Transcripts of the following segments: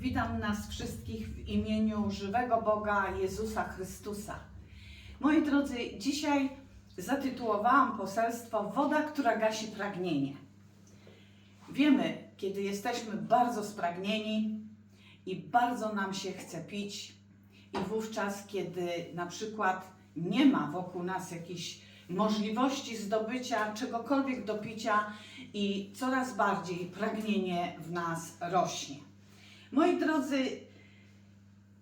Witam nas wszystkich w imieniu żywego Boga Jezusa Chrystusa. Moi drodzy, dzisiaj zatytułowałam poselstwo Woda, która gasi pragnienie. Wiemy, kiedy jesteśmy bardzo spragnieni i bardzo nam się chce pić, i wówczas, kiedy na przykład nie ma wokół nas jakichś możliwości zdobycia czegokolwiek do picia i coraz bardziej pragnienie w nas rośnie. Moi drodzy,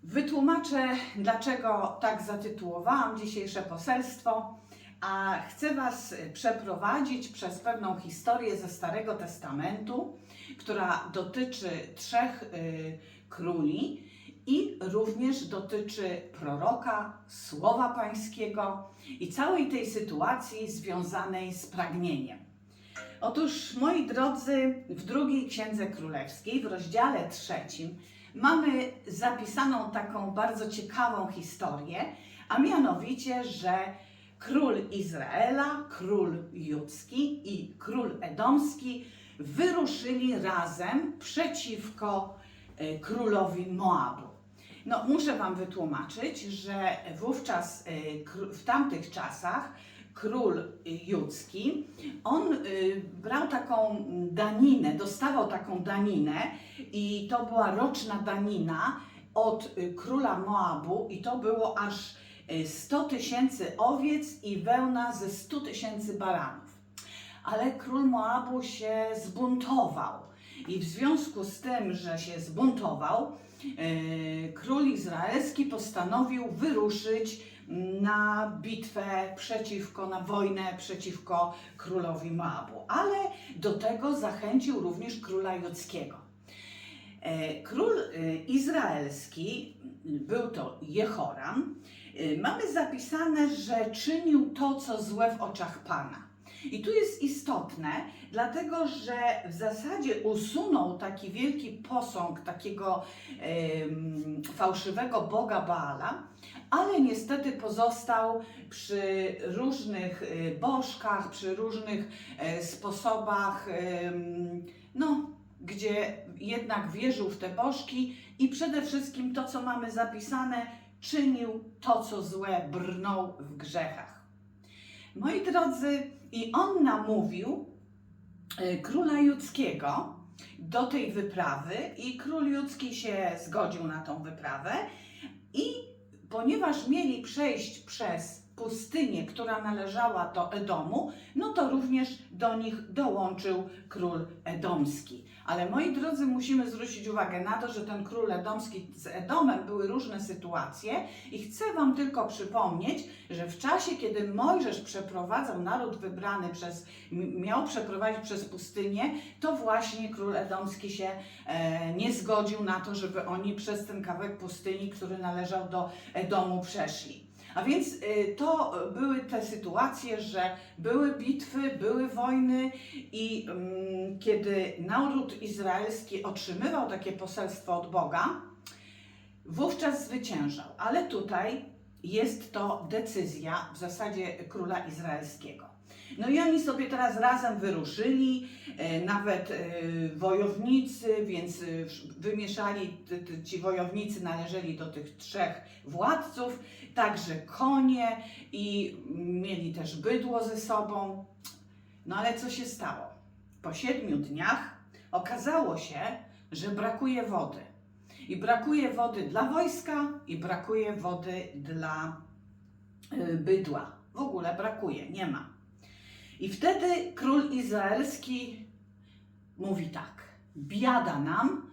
wytłumaczę, dlaczego tak zatytułowałam dzisiejsze poselstwo, a chcę Was przeprowadzić przez pewną historię ze Starego Testamentu, która dotyczy trzech y, króli i również dotyczy proroka, słowa pańskiego i całej tej sytuacji związanej z pragnieniem. Otóż, moi drodzy, w drugiej księdze królewskiej, w rozdziale trzecim, mamy zapisaną taką bardzo ciekawą historię, a mianowicie, że król Izraela, król judzki i król edomski wyruszyli razem przeciwko e, królowi Moabu. No, muszę Wam wytłumaczyć, że wówczas, e, w tamtych czasach, król judzki, on y, brał taką daninę, dostawał taką daninę i to była roczna danina od y, króla Moabu i to było aż y, 100 tysięcy owiec i wełna ze 100 tysięcy baranów. Ale król Moabu się zbuntował i w związku z tym, że się zbuntował, y, król izraelski postanowił wyruszyć na bitwę przeciwko, na wojnę przeciwko królowi Moabu. Ale do tego zachęcił również króla judzkiego. E, Król e, izraelski, był to Jehoram, e, mamy zapisane, że czynił to, co złe w oczach Pana. I tu jest istotne, dlatego że w zasadzie usunął taki wielki posąg takiego fałszywego boga Baala, ale niestety pozostał przy różnych y, bożkach, przy różnych e, sposobach, no, gdzie jednak wierzył w te bożki i przede wszystkim to, co mamy zapisane, czynił to, co złe, brnął w grzechach. Moi drodzy, i on namówił e, króla judzkiego do tej wyprawy i król judzki się zgodził na tą wyprawę i ponieważ mieli przejść przez pustynię, która należała do Edomu, no to również do nich dołączył król edomski. Ale moi drodzy, musimy zwrócić uwagę na to, że ten król edomski z Edomem były różne sytuacje i chcę Wam tylko przypomnieć, że w czasie, kiedy Mojżesz przeprowadzał naród wybrany przez, miał przeprowadzić przez pustynię, to właśnie król edomski się e, nie zgodził na to, żeby oni przez ten kawałek pustyni, który należał do Edomu, przeszli. A więc y, to były te sytuacje, że były bitwy, były wojny i mm, kiedy naród izraelski otrzymywał takie poselstwo od Boga, wówczas zwyciężał. Ale tutaj jest to decyzja w zasadzie króla izraelskiego. No i oni sobie teraz razem wyruszyli, e, nawet e, wojownicy, więc e, wymieszali, ci wojownicy należeli do tych trzech władców, także konie i mieli też bydło ze sobą. No ale co się stało? Po siedmiu dniach okazało się, że brakuje wody. I brakuje wody dla wojska, i brakuje wody dla bydła. W ogóle brakuje, nie ma. I wtedy król izraelski mówi tak: Biada nam,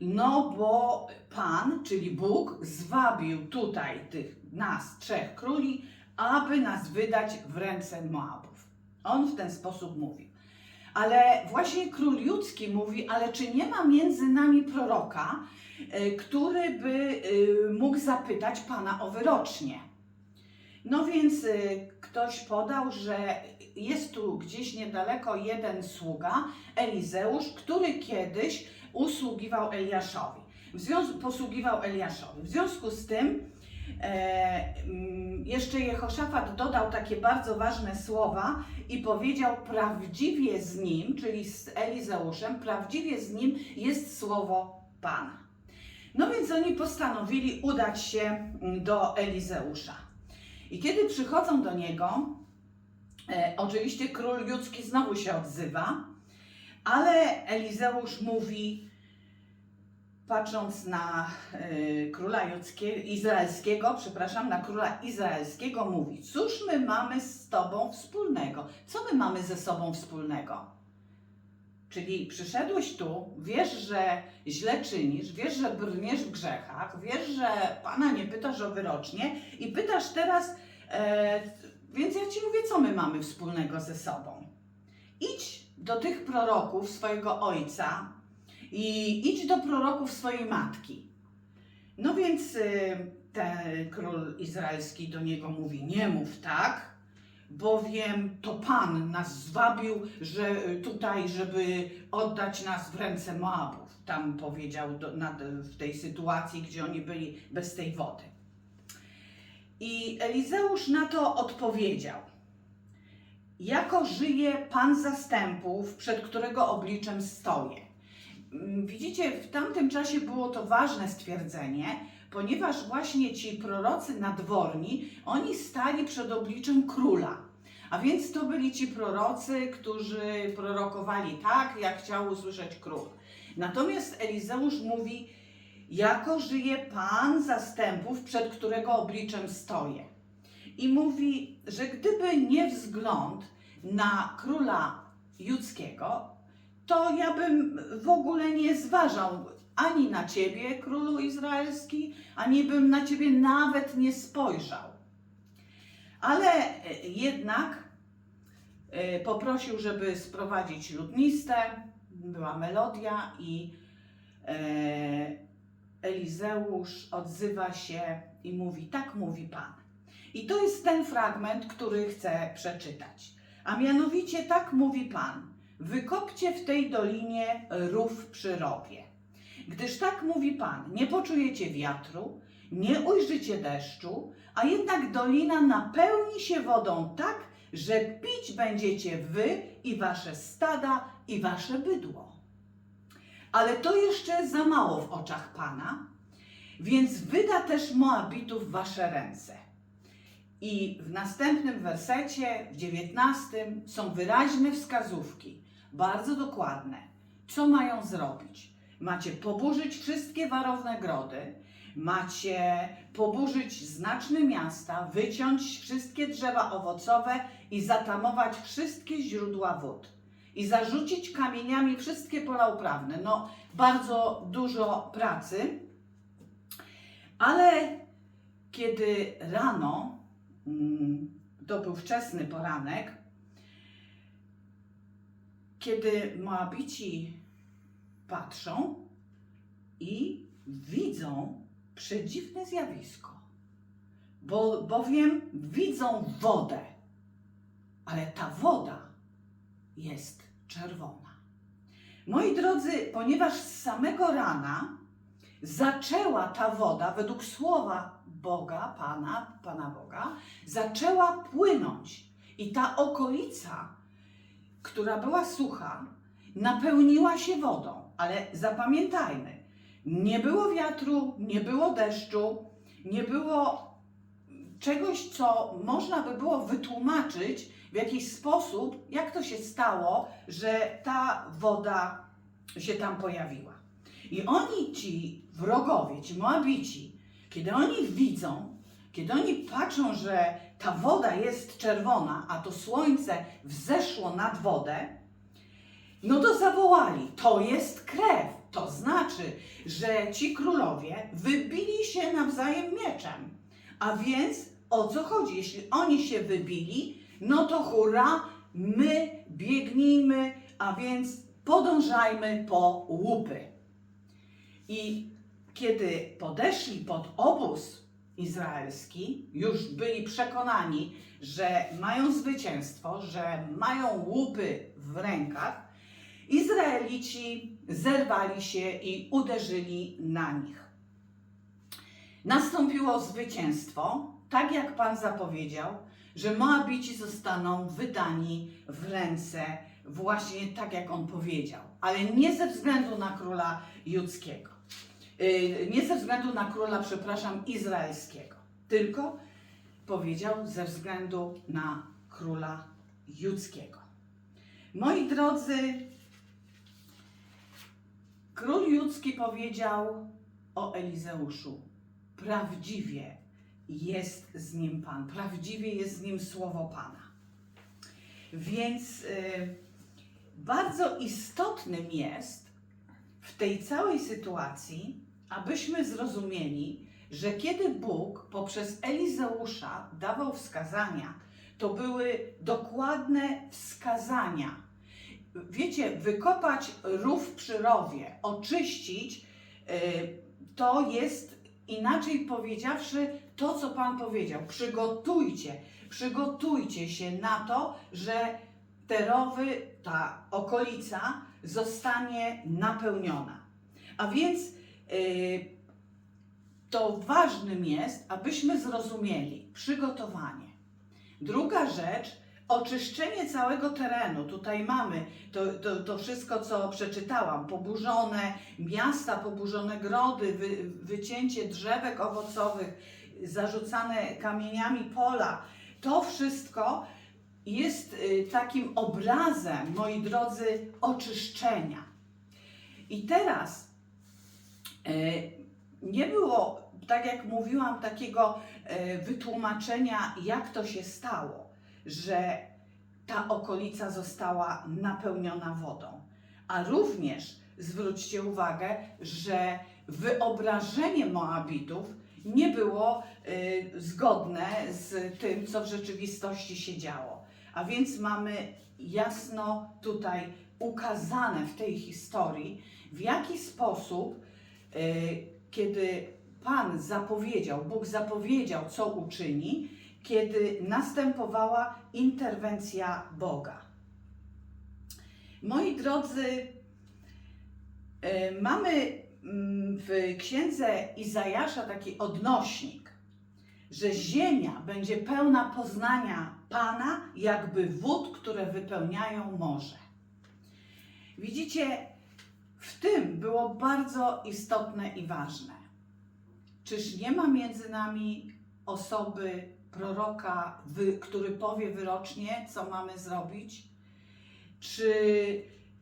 no bo Pan, czyli Bóg, zwabił tutaj tych nas, trzech króli, aby nas wydać w ręce Moabów. On w ten sposób mówił. Ale właśnie król judzki mówi, ale czy nie ma między nami proroka, y, który by y, mógł zapytać Pana o wyrocznie? No więc y, ktoś podał, że jest tu gdzieś niedaleko jeden sługa, Elizeusz, który kiedyś usługiwał Eliaszowi. W związku, posługiwał Eliaszowi. W związku z tym e, mm, jeszcze Jehoszafat dodał takie bardzo ważne słowa i powiedział prawdziwie z nim, czyli z Elizeuszem, prawdziwie z nim jest słowo Pana. No więc oni postanowili udać się mm, do Elizeusza. I kiedy przychodzą do niego, e, oczywiście król ludzki znowu się odzywa, ale Elizeusz mówi, patrząc na e, króla judzkie, izraelskiego, przepraszam, na króla izraelskiego, mówi: Cóż my mamy z Tobą wspólnego? Co my mamy ze sobą wspólnego? Czyli przyszedłeś tu, wiesz, że źle czynisz, wiesz, że brniesz w grzechach, wiesz, że Pana nie pytasz o wyrocznie i pytasz teraz, e, więc ja Ci mówię, co my mamy wspólnego ze sobą. Idź do tych proroków swojego ojca i idź do proroków swojej matki. No więc y, ten król izraelski do niego mówi, nie mów tak, bowiem to Pan nas zwabił, że y, tutaj, żeby oddać nas w ręce Moabów. Tam powiedział do, w tej sytuacji, gdzie oni byli bez tej wody. I Elizeusz na to odpowiedział. Jako żyje Pan zastępów, przed którego obliczem stoję. Mm, Widzicie, w tamtym czasie było to ważne stwierdzenie, ponieważ właśnie ci prorocy nadworni, oni stali przed obliczem króla. A więc to byli ci prorocy, którzy prorokowali tak, jak chciał usłyszeć król. Natomiast Elizeusz mówi, jako żyje Pan zastępów, przed którego obliczem stoję. I mówi, że gdyby nie wzgląd na króla judzkiego, to ja bym w ogóle nie zważał ani na ciebie, królu izraelski, ani bym na ciebie nawet nie spojrzał. Ale e, jednak e, poprosił, żeby sprowadzić lutnistę, była melodia i e, Elizeusz odzywa się i mówi, tak mówi Pan. I to jest ten fragment, który chcę przeczytać. A mianowicie tak mówi Pan, wykopcie w tej dolinie rów przy rowie. Gdyż tak mówi Pan, nie poczujecie wiatru, nie ujrzycie deszczu, a jednak dolina napełni się wodą tak, że pić będziecie wy i wasze stada i wasze bydło. Ale to jeszcze za mało w oczach Pana, więc wyda też Moabitów wasze ręce. I w następnym wersecie, w dziewiętnastym, są wyraźne wskazówki, bardzo dokładne, co mają zrobić. Macie poburzyć wszystkie warowne grody, macie poburzyć znaczne miasta, wyciąć wszystkie drzewa owocowe i zatamować wszystkie źródła wód. I zarzucić kamieniami wszystkie pola uprawne. No, bardzo dużo pracy, ale kiedy rano, mm, to był wczesny poranek, kiedy Moabici patrzą i widzą przedziwne zjawisko, bo, bowiem widzą wodę, ale ta woda jest czerwona. Moi drodzy, ponieważ z samego rana zaczęła ta woda, według słowa Boga, Pana, Pana Boga, zaczęła płynąć i ta okolica, która była sucha, napełniła się wodą. Ale zapamiętajmy, nie było wiatru, nie było deszczu, nie było czegoś, co można by było wytłumaczyć w jakiś sposób, jak to się stało, że ta woda się tam pojawiła. I oni, ci wrogowie, ci Moabici, kiedy oni widzą, kiedy oni patrzą, że ta woda jest czerwona, a to słońce wzeszło nad wodę, no to zawołali, to jest krew. To znaczy, że ci królowie wybili się nawzajem mieczem. A więc o co chodzi? Jeśli oni się wybili, no to hurra, my biegnijmy, a więc podążajmy po łupy. I kiedy podeszli pod obóz izraelski, już byli przekonani, że mają zwycięstwo, że mają łupy w rękach, Izraelici zerwali się i uderzyli na nich. Nastąpiło zwycięstwo, tak jak Pan zapowiedział, że Moabici zostaną wydani w ręce właśnie tak, jak On powiedział, ale nie ze względu na króla judzkiego. Y, Nie ze względu na króla, przepraszam, izraelskiego, tylko powiedział ze względu na króla judzkiego. Moi drodzy, król judzki powiedział o Elizeuszu: Prawdziwie jest z nim Pan, prawdziwie jest z nim słowo Pana. Więc y, bardzo istotnym jest w tej całej sytuacji, abyśmy zrozumieli, że kiedy Bóg poprzez Elizeusza dawał wskazania, to były dokładne wskazania. Wiecie, wykopać rów przy rowie, oczyścić, y, to jest inaczej powiedziawszy to, co Pan powiedział. Przygotujcie, przygotujcie się na to, że te rowy, ta okolica zostanie napełniona. A więc y, to ważnym jest, abyśmy zrozumieli przygotowanie. Druga rzecz, oczyszczenie całego terenu. Tutaj mamy to, to, to wszystko, co przeczytałam. Poburzone miasta, poburzone grody, wy, wycięcie drzewek owocowych, zarzucane kamieniami pola. To wszystko jest y, takim obrazem, moi drodzy, oczyszczenia. I teraz y, nie było, tak jak mówiłam, takiego y, wytłumaczenia, jak to się stało, że ta okolica została napełniona wodą. A również zwróćcie uwagę, że wyobrażenie Moabitów nie było y, zgodne z tym, co w rzeczywistości się działo. A więc mamy jasno tutaj ukazane w tej historii, w jaki sposób, y, kiedy Pan zapowiedział, Bóg zapowiedział, co uczyni, kiedy następowała interwencja Boga. Moi drodzy, y, mamy mm, w księdze Izajasza taki odnośnik, że ziemia będzie pełna poznania Pana, jakby wód, które wypełniają morze. Widzicie, w tym było bardzo istotne i ważne. Czyż nie ma między nami osoby, proroka, który powie wyrocznie, co mamy zrobić? Czy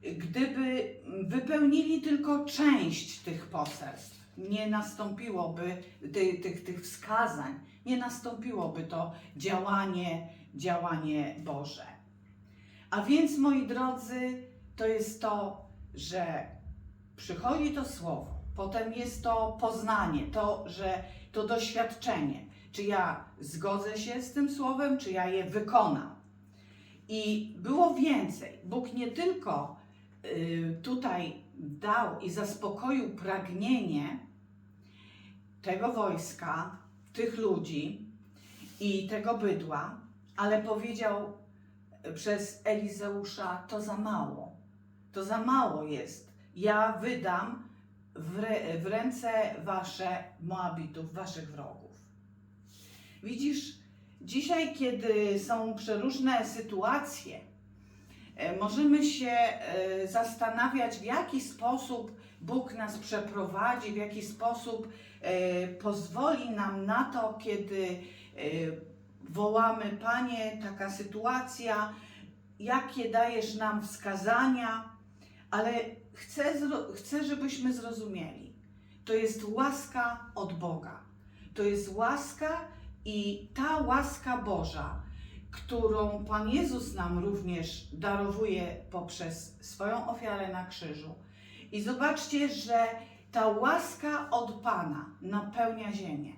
gdyby wypełnili tylko część tych poselstw, nie nastąpiłoby tych, tych, tych wskazań, nie nastąpiłoby to działanie, działanie Boże. A więc, moi drodzy, to jest to, że przychodzi to słowo, potem jest to poznanie, to, że to doświadczenie, czy ja zgodzę się z tym słowem, czy ja je wykonam. I było więcej. Bóg nie tylko y, tutaj dał i zaspokoił pragnienie tego wojska, tych ludzi i tego bydła, ale powiedział przez Elizeusza: To za mało. To za mało jest. Ja wydam w, w ręce wasze Moabitów, waszych wrogów. Widzisz, dzisiaj, kiedy są przeróżne sytuacje, e, możemy się e, zastanawiać, w jaki sposób Bóg nas przeprowadzi, w jaki sposób e, pozwoli nam na to, kiedy wołamy, Panie, taka sytuacja, jakie dajesz nam wskazania, ale chcę, chcę, żebyśmy zrozumieli. To jest łaska od Boga. To jest łaska i ta łaska Boża, którą Pan Jezus nam również darowuje poprzez swoją ofiarę na krzyżu. I zobaczcie, że ta łaska od Pana napełnia ziemię.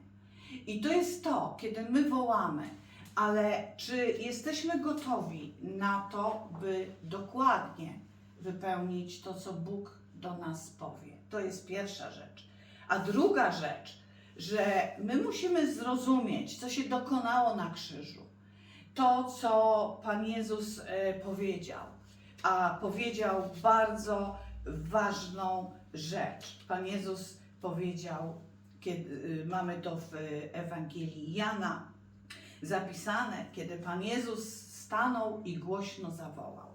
I to jest to, kiedy my wołamy, ale czy jesteśmy gotowi na to, by dokładnie wypełnić to, co Bóg do nas powie? To jest pierwsza rzecz. A druga rzecz, że my musimy zrozumieć, co się dokonało na krzyżu. To, co Pan Jezus e, powiedział. A powiedział bardzo ważną rzecz. Pan Jezus powiedział, kiedy mamy to w Ewangelii Jana zapisane, kiedy Pan Jezus stanął i głośno zawołał: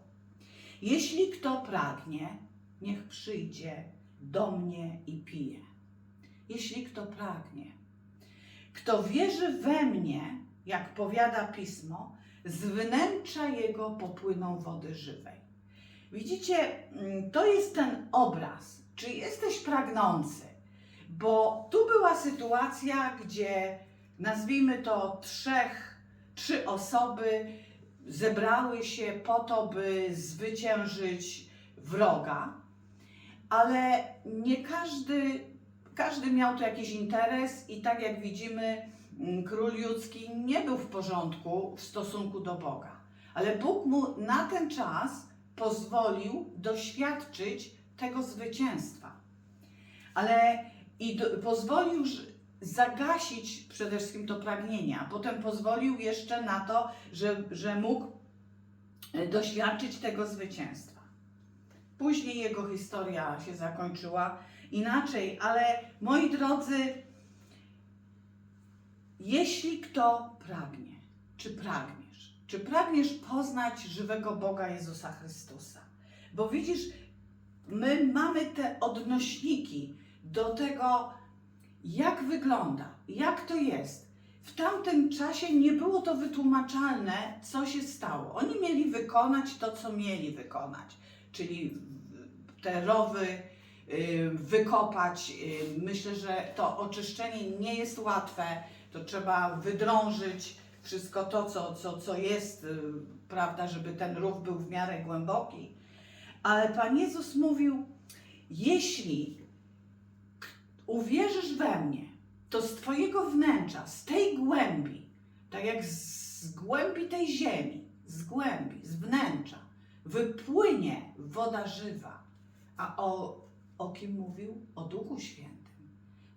Jeśli kto pragnie, niech przyjdzie do mnie i pije. Jeśli kto pragnie. Kto wierzy we mnie, jak powiada pismo, z wnętrza jego popłyną wody żywej. Widzicie, mm, to jest ten obraz. Czy jesteś pragnący? Bo tu była sytuacja, gdzie nazwijmy to trzech, trzy osoby zebrały się po to, by zwyciężyć wroga, ale nie każdy, każdy miał tu jakiś interes i tak jak widzimy, mm, król ludzki nie był w porządku w stosunku do Boga. Ale Bóg mu na ten czas pozwolił doświadczyć tego zwycięstwa. Ale i do, pozwolił zagasić przede wszystkim to pragnienie, a potem pozwolił jeszcze na to, że, że mógł e, doświadczyć tego zwycięstwa. Później jego historia się zakończyła inaczej, ale moi drodzy, jeśli kto pragnie, czy pragniesz, czy pragniesz poznać żywego Boga Jezusa Chrystusa, bo widzisz, my mamy te odnośniki do tego, jak wygląda, jak to jest. W tamtym czasie nie było to wytłumaczalne, co się stało. Oni mieli wykonać to, co mieli wykonać, czyli te rowy wykopać. Myślę, że to oczyszczenie nie jest łatwe. To trzeba wydrążyć wszystko to, co, co, co jest, prawda, żeby ten rów był w miarę głęboki. Ale Pan Jezus mówił, jeśli uwierzysz we mnie, to z Twojego wnętrza, z tej głębi, tak jak z głębi tej ziemi, z głębi, z wnętrza, wypłynie woda żywa. A o, o kim mówił? O Duchu Świętym.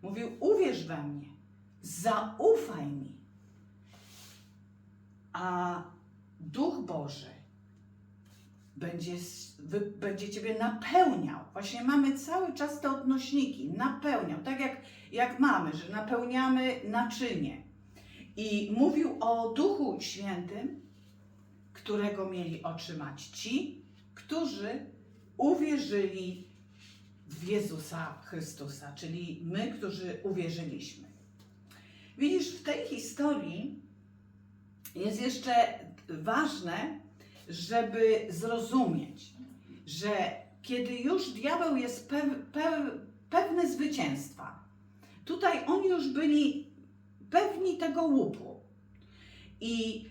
Mówił: Uwierz we mnie, zaufaj mi. A Duch Boży będzie, będzie Ciebie napełniał. Właśnie mamy cały czas te odnośniki. Napełniał. Tak jak, jak mamy, że napełniamy naczynie. I mówił o Duchu Świętym, którego mieli otrzymać ci, którzy uwierzyli w Jezusa Chrystusa, czyli my, którzy uwierzyliśmy. Widzisz, w tej historii jest jeszcze ważne, żeby zrozumieć, że kiedy już diabeł jest pew, pew, pewny zwycięstwa, tutaj oni już byli pewni tego łupu i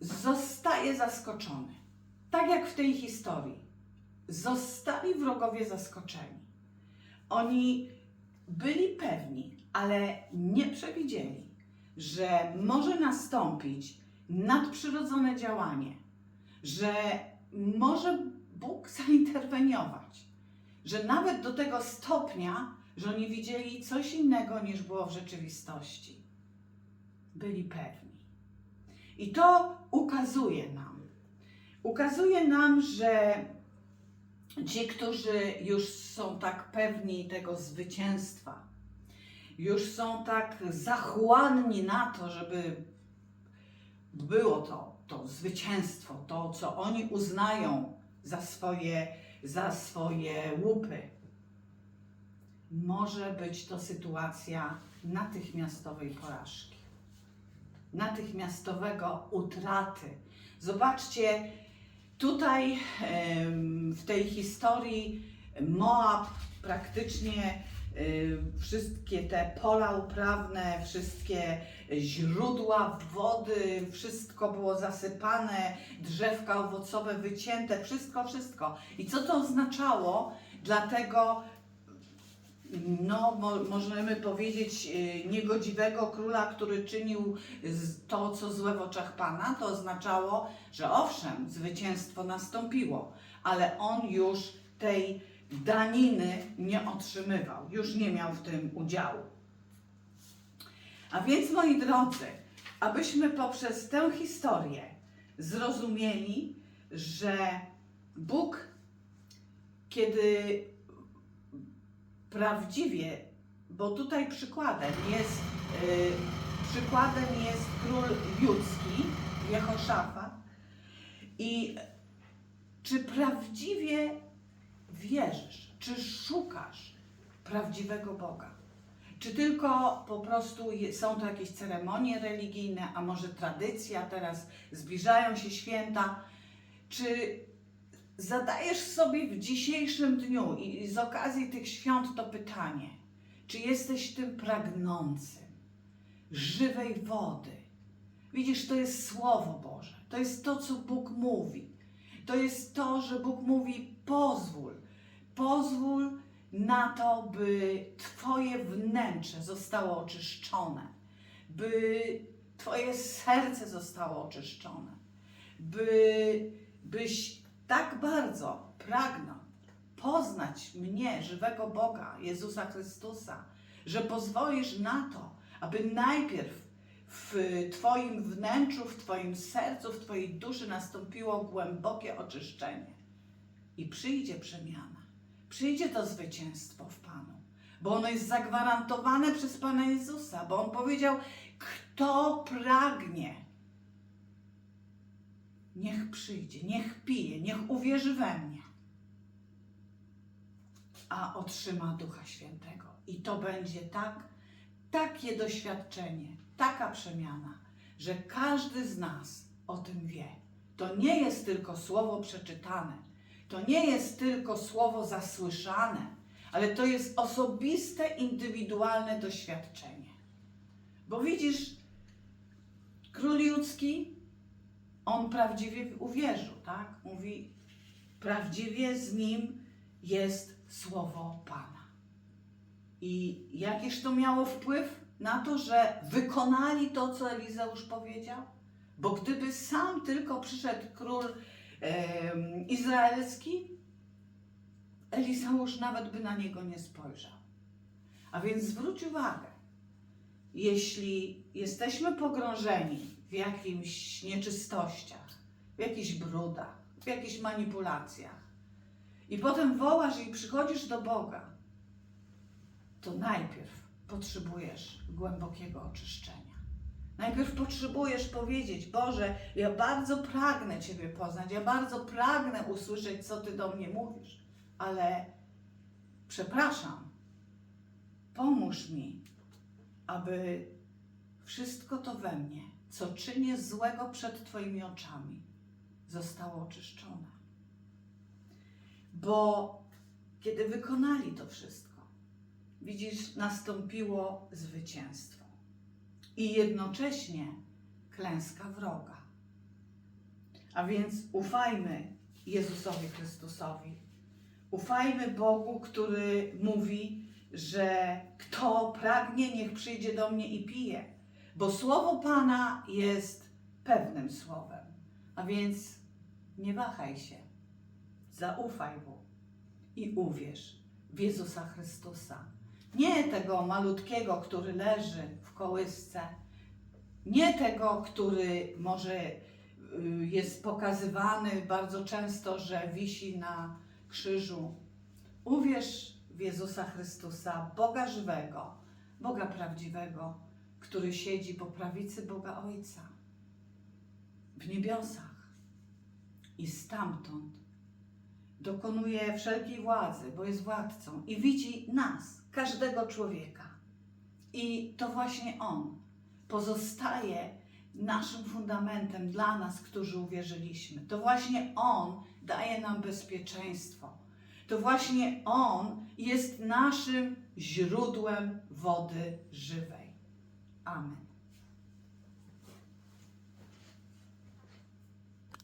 zostaje zaskoczony. Tak jak w tej historii. Zostali wrogowie zaskoczeni. Oni byli pewni, ale nie przewidzieli, że może nastąpić nadprzyrodzone działanie, że może Bóg zainterweniować, że nawet do tego stopnia, że oni widzieli coś innego niż było w rzeczywistości. Byli pewni. I to ukazuje nam. Ukazuje nam, że ci, którzy już są tak pewni tego zwycięstwa, już są tak zachłanni na to, żeby było to, to zwycięstwo, to, co oni uznają za swoje, za swoje łupy. Może być to sytuacja natychmiastowej porażki, natychmiastowego utraty. Zobaczcie, tutaj w tej historii Moab praktycznie y, wszystkie te pola uprawne, wszystkie źródła wody, wszystko było zasypane, drzewka owocowe wycięte, wszystko, wszystko. I co to oznaczało dla tego, no, mo, możemy powiedzieć, y, niegodziwego króla, który czynił to, co złe w oczach Pana? To oznaczało, że owszem, zwycięstwo nastąpiło, ale on już tej daniny nie otrzymywał, już nie miał w tym udziału. A więc, moi drodzy, abyśmy poprzez tę historię zrozumieli, że Bóg, kiedy prawdziwie, bo tutaj przykładem jest, y, przykładem jest król judzki, Jehoszafat, i czy prawdziwie wierzysz, czy szukasz prawdziwego Boga? Czy tylko po prostu są to jakieś ceremonie religijne, a może tradycja, teraz zbliżają się święta? Czy zadajesz sobie w dzisiejszym dniu i z okazji tych świąt to pytanie, czy jesteś tym pragnącym żywej wody? Widzisz, to jest Słowo Boże, to jest to, co Bóg mówi. To jest to, że Bóg mówi: pozwól, pozwól na to, by Twoje wnętrze zostało oczyszczone, by Twoje serce zostało oczyszczone, by, byś tak bardzo pragnął poznać mnie, żywego Boga, Jezusa Chrystusa, że pozwolisz na to, aby najpierw w Twoim wnętrzu, w Twoim sercu, w Twojej duszy nastąpiło głębokie oczyszczenie i przyjdzie przemiana. Przyjdzie to zwycięstwo w Panu, bo ono jest zagwarantowane przez Pana Jezusa, bo On powiedział: Kto pragnie, niech przyjdzie, niech pije, niech uwierzy we mnie, a otrzyma Ducha Świętego. I to będzie tak, takie doświadczenie, taka przemiana, że każdy z nas o tym wie. To nie jest tylko słowo przeczytane, to nie jest tylko słowo zasłyszane, ale to jest osobiste, indywidualne doświadczenie. Bo widzisz, król ludzki, on prawdziwie uwierzył, tak? Mówi, prawdziwie z nim jest słowo Pana. I jakiż to miało wpływ na to, że wykonali to, co Elizeusz powiedział? Bo gdyby sam tylko przyszedł król em, izraelski, Elizeusz nawet by na niego nie spojrzał. A więc zwróć uwagę, jeśli jesteśmy pogrążeni w jakimś nieczystościach, w jakichś brudach, w jakichś manipulacjach i potem wołasz i przychodzisz do Boga, to najpierw potrzebujesz głębokiego oczyszczenia. Najpierw potrzebujesz powiedzieć: Boże, ja bardzo pragnę Ciebie poznać, ja bardzo pragnę usłyszeć, co Ty do mnie mówisz, ale przepraszam, pomóż mi, aby wszystko to we mnie, co czynię złego przed Twoimi oczami, zostało oczyszczone. Bo kiedy wykonali to wszystko, widzisz, nastąpiło zwycięstwo i jednocześnie klęska wroga. A więc ufajmy Jezusowi Chrystusowi. Ufajmy Bogu, który mówi, że kto pragnie, niech przyjdzie do mnie i pije. Bo słowo Pana jest pewnym słowem. A więc nie wahaj się. Zaufaj Mu i uwierz w Jezusa Chrystusa. Nie tego malutkiego, który leży w kołysce, nie tego, który może y, jest pokazywany bardzo często, że wisi na krzyżu. Uwierz w Jezusa Chrystusa, Boga żywego, Boga prawdziwego, który siedzi po prawicy Boga Ojca w niebiosach i stamtąd dokonuje wszelkiej władzy, bo jest władcą i widzi nas, każdego człowieka. I to właśnie On pozostaje naszym fundamentem dla nas, którzy uwierzyliśmy. To właśnie On daje nam bezpieczeństwo. To właśnie On jest naszym źródłem wody żywej. Amen.